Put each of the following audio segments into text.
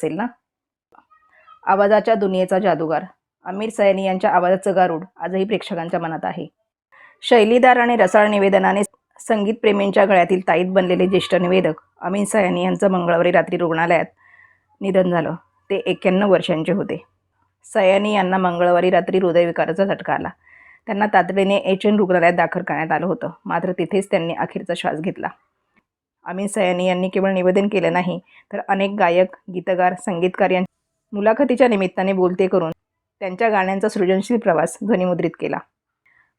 असेल ना? आवाजाच्या दुनियेचा जादूगार. आमिर सयानी यांच्या आवाजाचं गारूड आजही प्रेक्षकांच्या मनात आहे. शैलीदार आणि रसाळ निवेदनाने संगीतप्रेमींच्या गळ्यातील ताईत बनलेले ज्येष्ठ निवेदक अमिर सयानी यांचं मंगळवारी रात्री रुग्णालयात निधन झालं. ते एक्क्याण्णव वर्षांचे होते. सयानी यांना मंगळवारी रात्री हृदयविकाराचा झटका आला. त्यांना तातडीने एच एन रुग्णालयात दाखल करण्यात आलं होतं. मात्र तिथेच त्यांनी अखेरचा श्वास घेतला. अमीन सयानी यांनी केवळ निवेदन केलं नाही तर अनेक गायक गीतकार संगीतकार यांच्या मुलाखतीच्या निमित्ताने बोलते करून त्यांच्या गाण्यांचा सृजनशील प्रवास ध्वनिमुद्रित केला.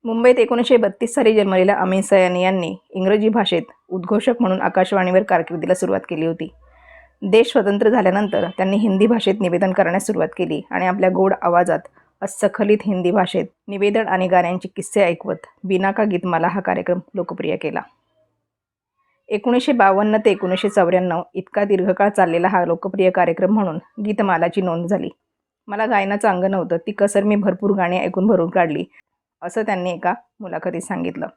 मुंबईत एकोणीसशे बत्तीस साली जन्मलेल्या अमीन सयानी यांनी इंग्रजी भाषेत उद्घोषक म्हणून आकाशवाणीवर कारकिर्दीला सुरुवात केली होती. देश स्वतंत्र झाल्यानंतर त्यांनी हिंदी भाषेत निवेदन करण्यास सुरुवात केली आणि आपल्या गोड आवाजात अस्खलित हिंदी भाषेत निवेदन आणि गाण्यांचे किस्से ऐकवत बिनाका गीतमाला हा कार्यक्रम लोकप्रिय केला. एकोणीसशे बावन्न ते एकोणीसशे चौऱ्याण्णव इतका दीर्घकाळ चाललेला हा लोकप्रिय कार्यक्रम म्हणून गीतमालाची नोंद झाली. मला गायनाचं अंग नव्हतं ती कसर मी भरपूर गाणी ऐकून भरून काढली असं त्यांनी एका मुलाखतीत सांगितलं.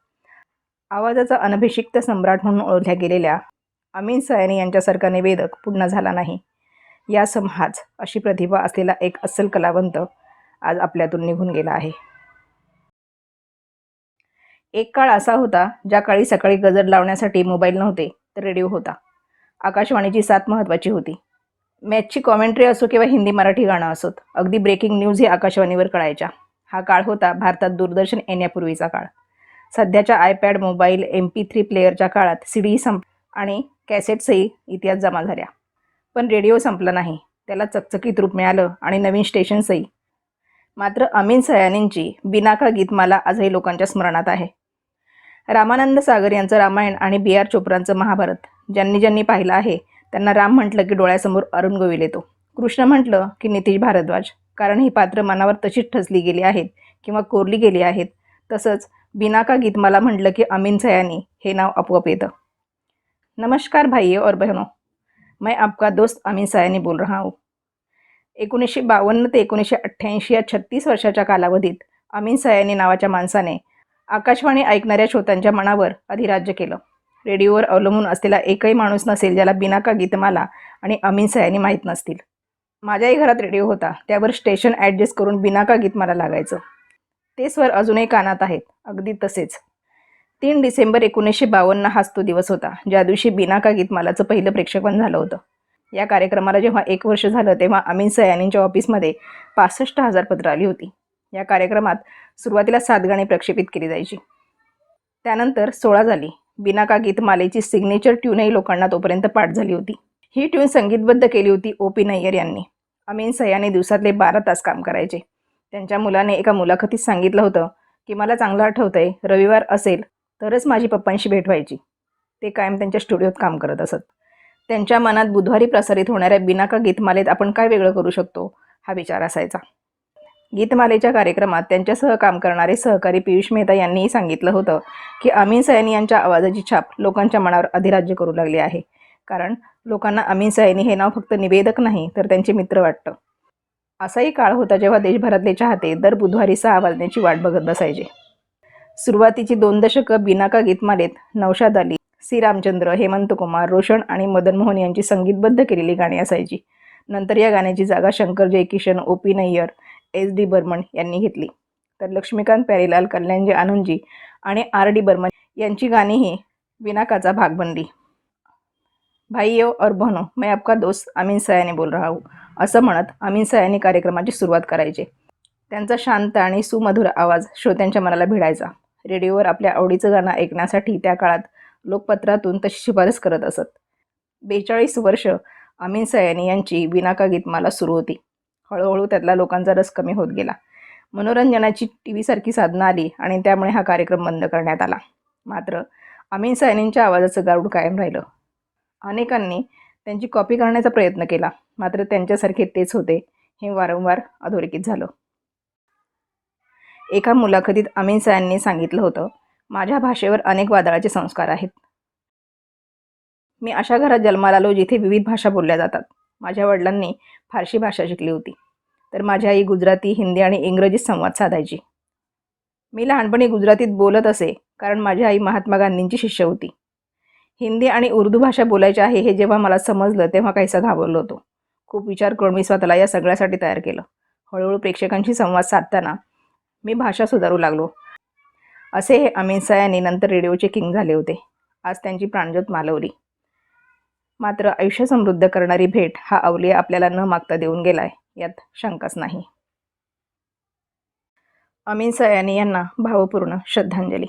आवाजाचा अनभिषिक्त सम्राट म्हणून ओळखल्या गेलेल्या अमीन सयानी यांच्यासारखा निवेदक पुन्हा झाला नाही. या समहाज अशी प्रतिभा असलेला एक अस्सल कलावंत आज आपल्यातून निघून गेला आहे. एक काळ असा होता ज्या काळी सकाळी गजर लावण्यासाठी मोबाईल नव्हते तर रेडिओ होता. आकाशवाणीची साथ महत्त्वाची होती. मॅचची कॉमेंट्री असो किंवा हिंदी मराठी गाणं असोत अगदी ब्रेकिंग न्यूज ही आकाशवाणीवर कळायच्या. हा काळ होता भारतात दूरदर्शन येण्यापूर्वीचा काळ. सध्याच्या iPad mobile M P three प्लेअरच्या काळात सी डी संप आणि कॅसेट्सही इतिहास जमा झाल्या. पण रेडिओ संपला नाही त्याला चकचकीत रूप मिळालं आणि नवीन स्टेशन्सही. मात्र अमीन सयानींची बिनाका गीतमाला आजही लोकांच्या स्मरणात आहे. रामानंद सागर यांचं रामायण आणि बी आर चोप्रांचं महाभारत. ज्यांनी ज्यांनी पाहिलं आहे त्यांना राम म्हटलं की डोळ्यासमोर अरुण गोविल येतो. कृष्ण म्हटलं की नितीश भारद्वाज. कारण ही पात्र मनावर तशीच ठसली गेली आहेत किंवा कोरली गेली आहेत. तसंच बिनाका गीत मला म्हटलं की अमीन सयानी हे नाव आपोआप येतं. नमस्कार भाइयों और बहनों. मैं आपका दोस्त अमीन सयानी बोल रहा हूँ. एकोणीसशे बावन्न ते एकोणीसशे अठ्ठ्याऐंशी या छत्तीस वर्षाच्या कालावधीत अमीन सयानी नावाच्या माणसाने आकाशवाणी ऐकणाऱ्या श्रोत्यांच्या मनावर अधिराज्य केलं. रेडिओवर अवलंबून असलेला एकही माणूस नसेल ज्याला बिनाका गीतमाला आणि अमीन सयानी माहीत नसतील. माझ्याही घरात रेडिओ होता. त्यावर स्टेशन ॲडजस्ट करून बिनाका गीतमाला लागायचं. ते स्वर अजूनही कानात आहेत. अगदी तसेच. तीन डिसेंबर एकोणीसशे बावन्न हाच तो दिवस होता. ज्या दिवशी बिनाका गीतमालाचं पहिलं प्रेक्षेपण झालं होतं. या कार्यक्रमाला जेव्हा एक वर्ष झालं तेव्हा अमीन सयानींच्या ऑफिसमध्ये पासष्ट हजार पत्र आली होती. या कार्यक्रमात सुरुवातीला सात गाणी प्रक्षेपित केली जायची. त्यानंतर सोळा झाली. बिनाका गीतमालेची सिग्नेचर ट्यूनही लोकांना तोपर्यंत पाठ झाली होती. ही ट्यून संगीतबद्ध केली होती ओ पी नय्यर यांनी. अमीन सयाने दिवसातले बारा तास काम करायचे. त्यांच्या मुलाने एका मुलाखतीत सांगितलं होतं की मला चांगलं आठवतंय रविवार असेल तरच माझी पप्पांशी भेट व्हायची. ते कायम त्यांच्या स्टुडिओत काम करत असत. त्यांच्या मनात बुधवारी प्रसारित होणाऱ्या बिनाका गीतमालेत आपण काय वेगळं करू शकतो हा विचार असायचा. गीतमालेच्या कार्यक्रमात त्यांच्यासह काम करणारे सहकारी पियुष मेहता यांनीही सांगितलं होतं की अमीन सयानी यांच्या आवाजाची छाप लोकांच्या मनावर अधिराज्य करू लागली आहे. कारण लोकांना अमीन सयानी हे नाव फक्त निवेदक नाही तर त्यांचे मित्र वाटतं. असाही काळ होता जेव्हा देशभरातले चाहते दर बुधवारी सहा वाजण्याची वाट बघत बसायचे. सुरुवातीची दोन दशकं बिनाका गीतमालेत नौशाद अली सी रामचंद्र हेमंत कुमार रोशन आणि मदन मोहन यांची संगीतबद्ध केलेली गाणी असायची. नंतर या गाण्याची जागा Shankar Jaikishan O P Nayyar S D Burman यांनी घेतली. तर लक्ष्मीकांत प्यारीलाल कल्याणजी आनंदजी आणि आर डी बर्मन यांची गाणीही विनाकाचा भाग बनली. भाईयो और बहनो मैं आपका दोस्त अमीन सयानी बोल रहा हूँ असं म्हणत अमीन सयानी कार्यक्रमाची सुरुवात करायचे. त्यांचा शांत आणि सुमधुर आवाज श्रोत्यांच्या मनाला भिडायचा. रेडिओवर आपल्या आवडीचं गाणं ऐकण्यासाठी त्या काळात लोकपत्रातून तशी शिफारस करत असत. बेचाळीस वर्ष अमीन सयानी यांची विनाका गीतमाला सुरू होती. हळूहळू त्यातला लोकांचा रस कमी होत गेला. मनोरंजनाची टी व्हीसारखी साधनं आली आणि त्यामुळे हा कार्यक्रम बंद करण्यात आला. मात्र अमीन सायनींच्या आवाजाचं गारूड कायम राहिलं. अनेकांनी त्यांची कॉपी करण्याचा प्रयत्न केला मात्र त्यांच्यासारखे तेच होते हे वारंवार अधोरेखित झालं. एका मुलाखतीत अमीन सायांनी सांगितलं होतं माझ्या भाषेवर अनेक वादळाचे संस्कार आहेत. मी अशा घरात जन्माला आलो जिथे विविध भाषा बोलल्या जातात. माझ्या वडिलांनी फारशी भाषा शिकली होती. तर माझी आई गुजराती हिंदी आणि इंग्रजीत संवाद साधायची. मी लहानपणी गुजरातीत बोलत असे कारण माझी आई महात्मा गांधींची शिष्य होती. हिंदी आणि उर्दू भाषा बोलायची आहे हे जेव्हा मला समजलं तेव्हा काहीसा घाबरलो होतो. खूप विचार करून मी स्वतःला या सगळ्यासाठी तयार केलं. हळूहळू प्रेक्षकांशी संवाद साधताना मी भाषा सुधारू लागलो. असे हे अमित यांनी नंतर रेडिओचे किंग झाले होते. आज त्यांची प्राणज्योत मालवली. मात्र आयुष्य समृद्ध करणारी भेट हा अवलिया आपल्याला न मागता देऊन गेलाय यात शंकाच नाही. अमीन सयानी यांना भावपूर्ण श्रद्धांजली.